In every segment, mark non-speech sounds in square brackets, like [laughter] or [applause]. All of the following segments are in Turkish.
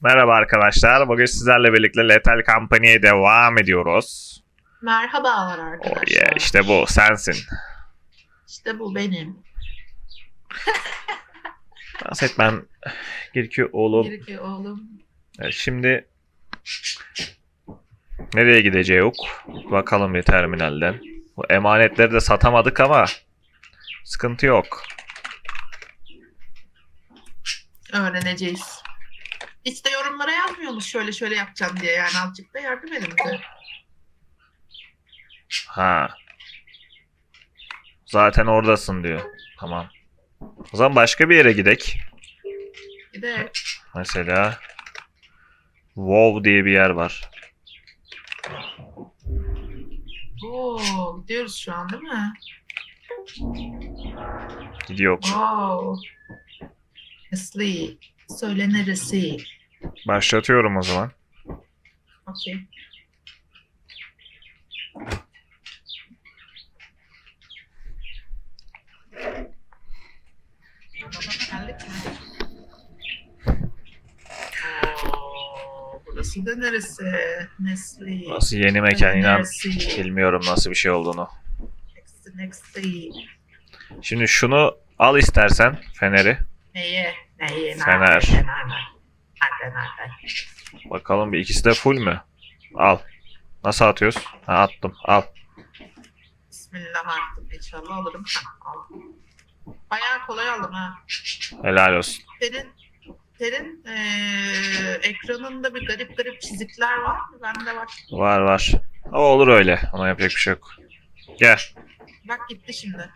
Merhaba arkadaşlar. Bugün sizlerle birlikte Lethal Company'ye devam ediyoruz. Merhabalar Oh arkadaşlar. yeah, işte bu sensin. İşte bu benim. [laughs] Dans etmem gerekiyor oğlum. Gerekiyor oğlum. Evet, şimdi nereye gideceği yok. Bakalım bir terminalden. Bu emanetleri de satamadık ama sıkıntı yok. Öğreneceğiz. Hiç de yorumlara yazmıyormuş şöyle şöyle yapacaksın diye yani azıcık da yardım edin bize. Ha. Zaten oradasın diyor. Tamam. O zaman başka bir yere gidek. Bir de Mesela WoW diye bir yer var. ooo gidiyoruz şu an değil mi? Gidiyor. Oo. Nesli. Söyle neresi? Başlatıyorum o zaman. Oo, burası da neresi? Nesli. Nasıl yeni mekan inan Neresi? bilmiyorum nasıl bir şey olduğunu. Next, next. Şimdi şunu al istersen feneri. Neye? Neye? Nerede? Fener. Bakalım bir ikisi de full mü? Al. Nasıl atıyoruz? Ha, attım. Al. Bismillah artık inşallah alırım. Aldım. Bayağı kolay aldım ha. Helal olsun. Senin senin eee ekranında bir garip garip çizikler var mı? Bende var. Var var. O olur öyle. Ona yapacak bir şey yok. Gel. Bak gitti şimdi.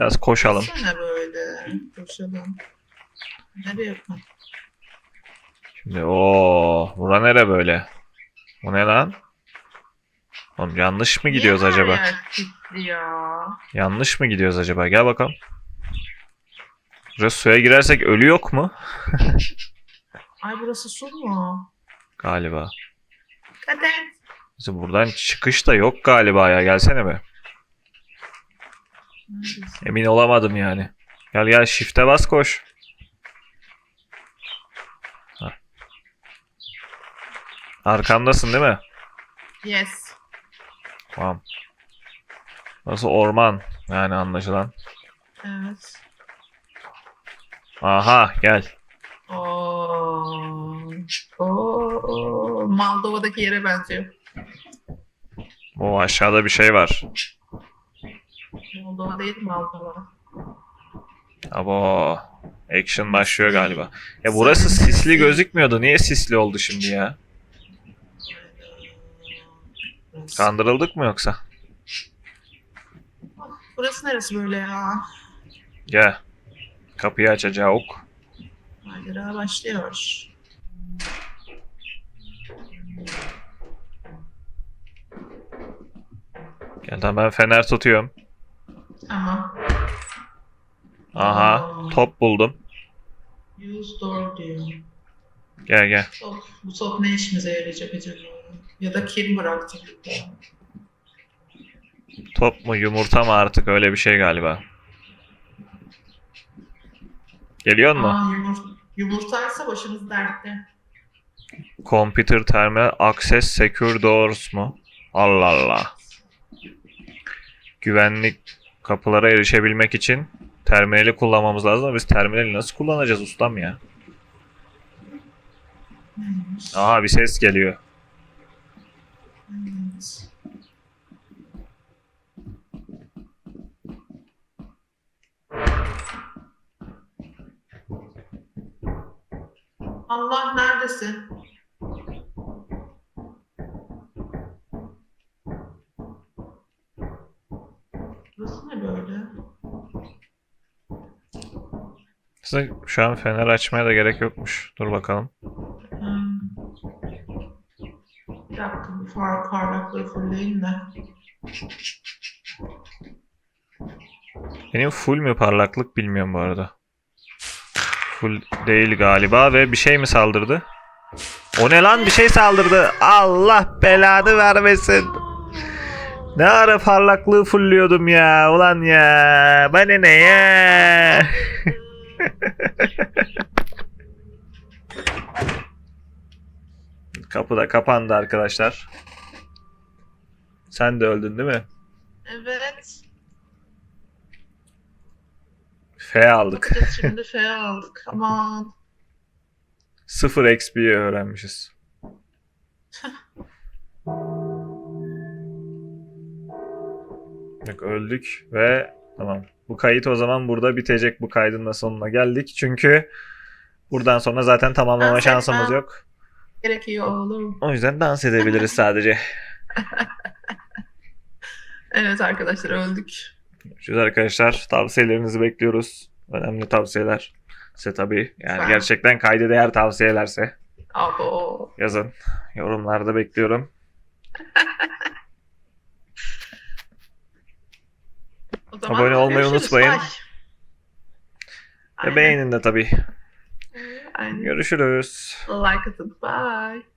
Biraz koşalım. Sana böyle koşalım. Nereye yapma? Şimdi o bura nere böyle? Bu ne lan? Oğlum yanlış mı gidiyoruz Niye acaba? ya? Yanlış mı gidiyoruz acaba? Gel bakalım. Burası suya girersek ölü yok mu? [laughs] Ay burası su mu? Galiba. Kader. Buradan çıkış da yok galiba ya. Gelsene be. Emin olamadım yani. Gel gel shift'e bas koş. Hah. Arkamdasın değil mi? Yes. Tamam. Burası orman. Yani anlaşılan. Evet. Aha gel. Oo. Oo. Moldova'daki yere benziyor. O aşağıda bir şey var. Moldova değil Moldova. Abo. Action başlıyor galiba. Ya burası sisli gözükmüyordu. Niye sisli oldu şimdi ya? Kandırıldık mı yoksa? Burası neresi böyle ya? Gel. Kapıyı açacak ok. Macera başlıyor. Gel tamam ben fener tutuyorum. Tamam. Aha. Top buldum. Use door diyor. Gel gel. Top. Bu top ne işimize yarayacak acaba? Ya da kim bıraktı? Top mu yumurta mı artık öyle bir şey galiba. Geliyor mu? Aa, yumur yumurtaysa başımız dertte. Computer Terminal Access Secure Doors mu? Allah Allah. Güvenlik kapılara erişebilmek için terminali kullanmamız lazım biz terminali nasıl kullanacağız ustam ya? Aha bir ses geliyor. Allah neredesin? Burası ne böyle? Size şu an fener açmaya da gerek yokmuş. Dur bakalım. Hmm. Bir dakika bir far parlaklığı fullleyin de. Benim full mü parlaklık bilmiyorum bu arada. Full değil galiba ve bir şey mi saldırdı? O ne lan bir şey saldırdı. Allah belanı vermesin. Ne ara parlaklığı fulluyordum ya. Ulan ya. Bana ne ya. [laughs] Kapı da kapandı arkadaşlar. Sen de öldün değil mi? Evet. F aldık. Bakacağız şimdi F aldık. Aman. 0 XP'yi öğrenmişiz. [laughs] Yok öldük ve tamam. Bu kayıt o zaman burada bitecek. Bu kaydın da sonuna geldik. Çünkü buradan sonra zaten tamamlama Dans şansımız etmem. yok. Gerekiyor oğlum. O yüzden dans edebiliriz [laughs] sadece. Evet arkadaşlar öldük. Görüşürüz arkadaşlar. Tavsiyelerinizi bekliyoruz. Önemli tavsiyeler. Size tabii yani Lütfen. gerçekten kayda değer tavsiyelerse Abo. yazın. Yorumlarda bekliyorum. [laughs] O zaman Abone olmayı görüşürüz. unutmayın. Bye. Ve Aynen. beğenin de tabii. Aynen. Görüşürüz. Like atın. Bye.